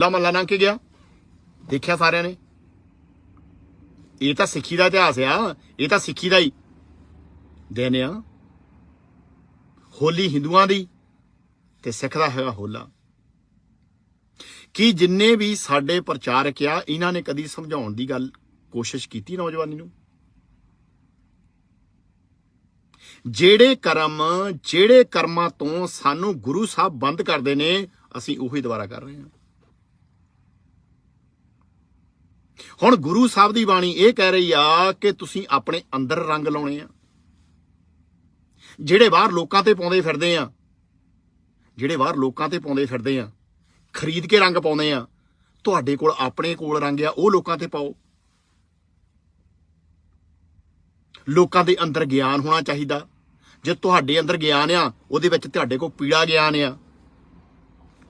ਲਾ ਮੱਲਾ ਲੰਘ ਕੇ ਗਿਆ। ਦੇਖਿਆ ਸਾਰਿਆਂ ਨੇ? ਇਹ ਤਾਂ ਸਿੱਖੀ ਦਾ ਇਤਿਹਾਸ ਆ, ਇਹ ਤਾਂ ਸਿੱਖੀ ਦਾ ਹੀ। ਦਿਨ ਆ ਹੋਲੀ ਹਿੰਦੂਆਂ ਦੀ ਤੇ ਸਿੱਖ ਦਾ ਹੈਗਾ ਹੋਲਾ। ਕੀ ਜਿੰਨੇ ਵੀ ਸਾਡੇ ਪ੍ਰਚਾਰਕ ਆ, ਇਹਨਾਂ ਨੇ ਕਦੀ ਸਮਝਾਉਣ ਦੀ ਗੱਲ, ਕੋਸ਼ਿਸ਼ ਕੀਤੀ ਨੌਜਵਾਨੀ ਨੂੰ? ਜਿਹੜੇ ਕਰਮ, ਜਿਹੜੇ ਕਰਮਾਂ ਤੋਂ ਸਾਨੂੰ ਗੁਰੂ ਸਾਹਿਬ ਬੰਦ ਕਰਦੇ ਨੇ, ਅਸੀਂ ਉਹੀ ਦੁਬਾਰਾ ਕਰ ਰਹੇ ਹਾਂ। ਹੁਣ ਗੁਰੂ ਸਾਹਿਬ ਦੀ ਬਾਣੀ ਇਹ ਕਹਿ ਰਹੀ ਆ ਕਿ ਤੁਸੀਂ ਆਪਣੇ ਅੰਦਰ ਰੰਗ ਲਾਉਣੇ ਆ। ਜਿਹੜੇ ਬਾਹਰ ਲੋਕਾਂ ਤੇ ਪਾਉਂਦੇ ਫਿਰਦੇ ਆ, ਜਿਹੜੇ ਬਾਹਰ ਲੋਕਾਂ ਤੇ ਪਾਉਂਦੇ ਫਿਰਦੇ ਆ, ਖਰੀਦ ਕੇ ਰੰਗ ਪਾਉਂਦੇ ਆ, ਤੁਹਾਡੇ ਕੋਲ ਆਪਣੇ ਕੋਲ ਰੰਗ ਆ, ਉਹ ਲੋਕਾਂ ਤੇ ਪਾਓ। ਲੋਕਾਂ ਦੇ ਅੰਦਰ ਗਿਆਨ ਹੋਣਾ ਚਾਹੀਦਾ। ਜੇ ਤੁਹਾਡੇ ਅੰਦਰ ਗਿਆਨ ਆ, ਉਹਦੇ ਵਿੱਚ ਤੁਹਾਡੇ ਕੋਲ ਪੀੜਾ ਗਿਆਨ ਆ,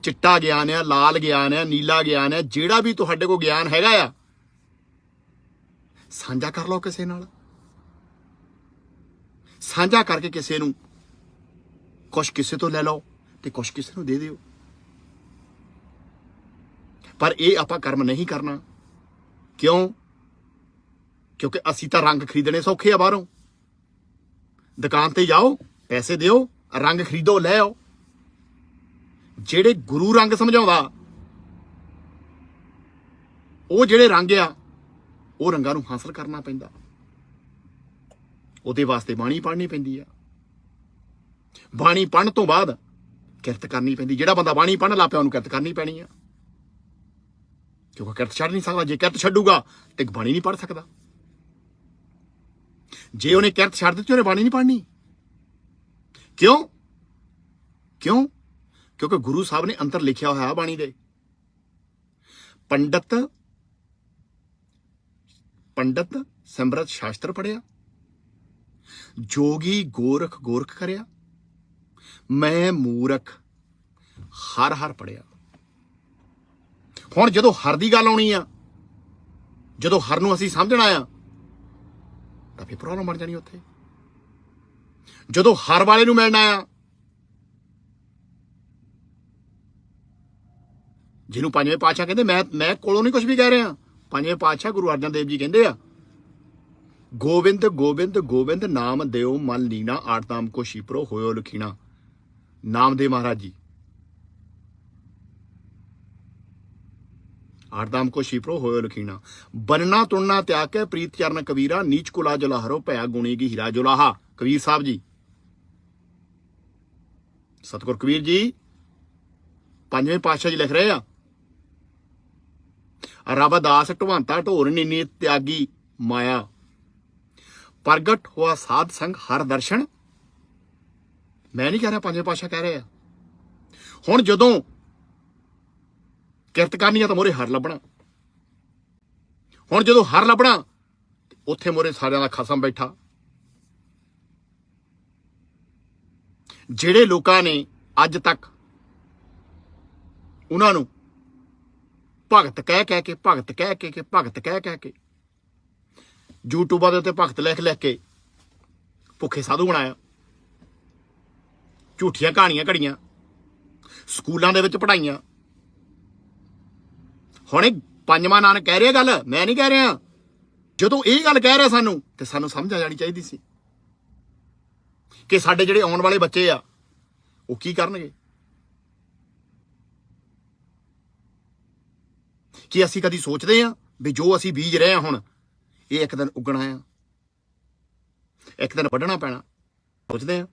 ਚਿੱਟਾ ਗਿਆਨ ਆ, ਲਾਲ ਗਿਆਨ ਆ, ਨੀਲਾ ਗਿਆਨ ਆ, ਜਿਹੜਾ ਵੀ ਤੁਹਾਡੇ ਕੋਲ ਗਿਆਨ ਹੈਗਾ ਆ ਸਾਂਝਾ ਕਰ ਲਓ ਕਿਸੇ ਨਾਲ। ਸਾਂਝਾ ਕਰਕੇ ਕਿਸੇ ਨੂੰ ਕੁਛ ਕਿਸੇ ਤੋਂ ਲੈ ਲਓ ਤੇ ਕੁਛ ਕਿਸੇ ਨੂੰ ਦੇ ਦਿਓ। ਪਰ ਇਹ ਆਪਾਂ ਕਰਮ ਨਹੀਂ ਕਰਨਾ। ਕਿਉਂ? ਕਿਉਂਕਿ ਅਸੀਂ ਤਾਂ ਰੰਗ ਖਰੀਦਣੇ ਸੌਖੇ ਆ ਬਾਹਰੋਂ। ਦੁਕਾਨ ਤੇ ਜਾਓ, ਪੈਸੇ ਦਿਓ, ਰੰਗ ਖਰੀਦੋ, ਲੈ ਆਓ। ਜਿਹੜੇ ਗੁਰੂ ਰੰਗ ਸਮਝਾਉਂਦਾ, ਉਹ ਜਿਹੜੇ ਰੰਗ ਆ ਉਹ ਰੰਗਾਂ ਨੂੰ ਹਾਸਲ ਕਰਨਾ ਪੈਂਦਾ। ਉਹਦੇ ਵਾਸਤੇ ਬਾਣੀ ਪੜ੍ਹਨੀ ਪੈਂਦੀ ਆ। ਬਾਣੀ ਪੜ੍ਹਨ ਤੋਂ ਬਾਅਦ ਕਿਰਤ ਕਰਨੀ ਪੈਂਦੀ। ਜਿਹੜਾ ਬੰਦਾ ਬਾਣੀ ਪੜ੍ਹਨ ਲੱਗ ਪਿਆ, ਉਹਨੂੰ ਕਿਰਤ ਕਰਨੀ ਪੈਣੀ ਆ। ਕਿਉਂਕਿ ਕਿਰਤ ਛੱਡ ਨਹੀਂ ਸਕਦਾ। ਜੇ ਕਿਰਤ ਛੱਡੂਗਾ, ਤੇ ਬਾਣੀ ਨਹੀਂ ਪੜ੍ਹ ਸਕਦਾ। ਜੇ ਉਹਨੇ ਕਿਰਤ ਛੱਡ ਦਿੱਤੀ, ਉਹਨੇ ਬਾਣੀ ਨਹੀਂ ਪੜ੍ਹਨੀ। ਕਿਉਂ? ਕਿਉਂ? ਕਿਉਂਕਿ ਗੁਰੂ ਸਾਹਿਬ ਨੇ ਅੰਦਰ ਲਿਖਿਆ ਹੋਇਆ ਬਾਣੀ ਦੇ। ਪੰਡਤ ਪੰਡਤ ਸਿਮਰਤ ਸ਼ਾਸਤਰ ਪੜਿਆ ਜੋਗੀ ਗੋਰਖ ਗੋਰਖ ਕਰਿਆ, ਮੈਂ ਮੂਰਖ ਹਰ ਹਰ ਪੜਿਆ ਹੁਣ ਜਦੋਂ ਹਰ ਦੀ ਗੱਲ ਆਉਣੀ ਆ, ਜਦੋਂ ਹਰ ਨੂੰ ਅਸੀਂ ਸਮਝਣਾ ਆ, ਤਾਂ ਫਿਰ ਪ੍ਰੋਬਲਮ ਬਣ ਜਾਣੀ ਉੱਥੇ। ਜਦੋਂ ਹਰ ਵਾਲੇ ਨੂੰ ਮਿਲਣਾ ਆ, ਜਿਹਨੂੰ ਪੰਜਵੇਂ ਪਾਤਸ਼ਾਹ ਕਹਿੰਦੇ, ਮੈਂ ਮੈਂ ਕੋਲੋਂ ਨਹੀਂ ਕੁਝ ਵੀ ਕਹਿ ਰਿਹਾ। ਪੰਜਵੇਂ ਪਾਤਸ਼ਾਹ ਗੁਰੂ ਅਰਜਨ ਦੇਵ ਜੀ ਕਹਿੰਦੇ ਆ, ਗੋਬਿੰਦ ਗੋਬਿੰਦ ਗੋਬਿੰਦ ਨਾਮ ਦਿਓ ਮਨ ਲੀਨਾ ਆਟਨਾਮ ਕੋ ਸ਼ੀਪਰੋ ਹੋਇਓ ਲਖੀਣਾ। ਨਾਮਦੇਵ ਮਹਾਰਾਜ ਜੀ। ਆਟਨਾਮ ਕੋ ਸ਼ੀਪਰੋ ਹੋਇਓ ਲਖੀਣਾ। ਬਨਣਾ ਤੁਣਨਾ ਤਿਆਗ ਕੇ ਪ੍ਰੀਤ ਚਰਨ ਕਬੀਰਾ, ਨੀਚ ਕੁਲਾ ਜੁਲਾਹਰੋ ਭਇਆ ਗੁਣੀ ਕੀ ਹੀਰਾ ਜੁਲਾਹਾ। ਕਬੀਰ ਸਾਹਿਬ ਜੀ। ਸਤਿਗੁਰ ਕਬੀਰ ਜੀ, ਪੰਜਵੇਂ ਪਾਤਸ਼ਾਹ ਜੀ ਲਿਖ ਰਹੇ ਆ। ਰਬਦਾਸ ਢਵੰਤਾ ਢੋਰ ਨੀਨੀ ਤਿਆਗੀ ਮਾਇਆ। ਪ੍ਰਗਟ ਹੋਆ ਸਾਧ ਸੰਗ ਹਰ ਦਰਸ਼ਨ। ਮੈਂ ਨਹੀਂ ਕਹਿ ਰਿਹਾ ਪੰਜਵੇਂ ਪਾਤਸ਼ਾਹ ਕਹਿ ਰਿਹਾ ਹੁਣ ਜਦੋਂ ਕਿਰਤ ਕਰਨੀ ਆ ਤਾਂ ਮੋਰੇ ਹਰ ਲੱਭਣਾ। ਹੁਣ ਜਦੋਂ ਹਰ ਲੱਭਣਾ, ਉੱਥੇ ਮੋਰੇ ਸਾਰਿਆਂ ਦਾ ਖਸਮ ਬੈਠਾ। ਜਿਹੜੇ ਲੋਕਾਂ ਨੇ ਅੱਜ ਤੱਕ ਉਹਨਾਂ ਨੂੰ ਭਗਤ ਕਹਿ ਕਹਿ ਕੇ, ਭਗਤ ਕਹਿ ਕਹਿ ਕੇ, ਭਗਤ ਕਹਿ ਕਹਿ ਕੇ। ਯੂਟਿਊਬਾਂ ਦੇ ਉੱਤੇ ਭਗਤ ਲਿਖ ਲਿਖ ਕੇ ਭੁੱਖੇ ਸਾਧੂ ਬਣਾਇਆ। ਝੂਠੀਆਂ ਕਹਾਣੀਆਂ ਘੜੀਆਂ। ਸਕੂਲਾਂ ਦੇ ਵਿੱਚ ਪੜਾਈਆਂ ਹੁਣ ਇਹ ਪੰਜਵਾਂ ਨਾਨਕ ਕਹਿ ਰਿਹਾ ਗੱਲ, ਮੈਂ ਨਹੀਂ ਕਹਿ ਰਿਹਾ। ਜਦੋਂ ਇਹ ਗੱਲ ਕਹਿ ਰਿਹਾ ਸਾਨੂੰ, ਤੇ ਸਾਨੂੰ ਸਮਝ ਆ ਜਾਣੀ ਚਾਹੀਦੀ ਸੀ। ਕਿ ਸਾਡੇ ਜਿਹੜੇ ਆਉਣ ਵਾਲੇ ਬੱਚੇ ਆ, ਉਹ ਕੀ ਕਰਨਗੇ? ਕੀ ਅਸੀਂ ਕਦੀ ਸੋਚਦੇ ਆ ਵੀ ਜੋ ਅਸੀਂ ਬੀਜ ਰਹੇ ਆ ਹੁਣ, ਇਹ ਇੱਕ ਦਿਨ ਉੱਗਣਾ ਆ। ਇੱਕ ਦਿਨ ਵੱਢਣਾ ਪੈਣਾ। ਸੋਚਦੇ ਆ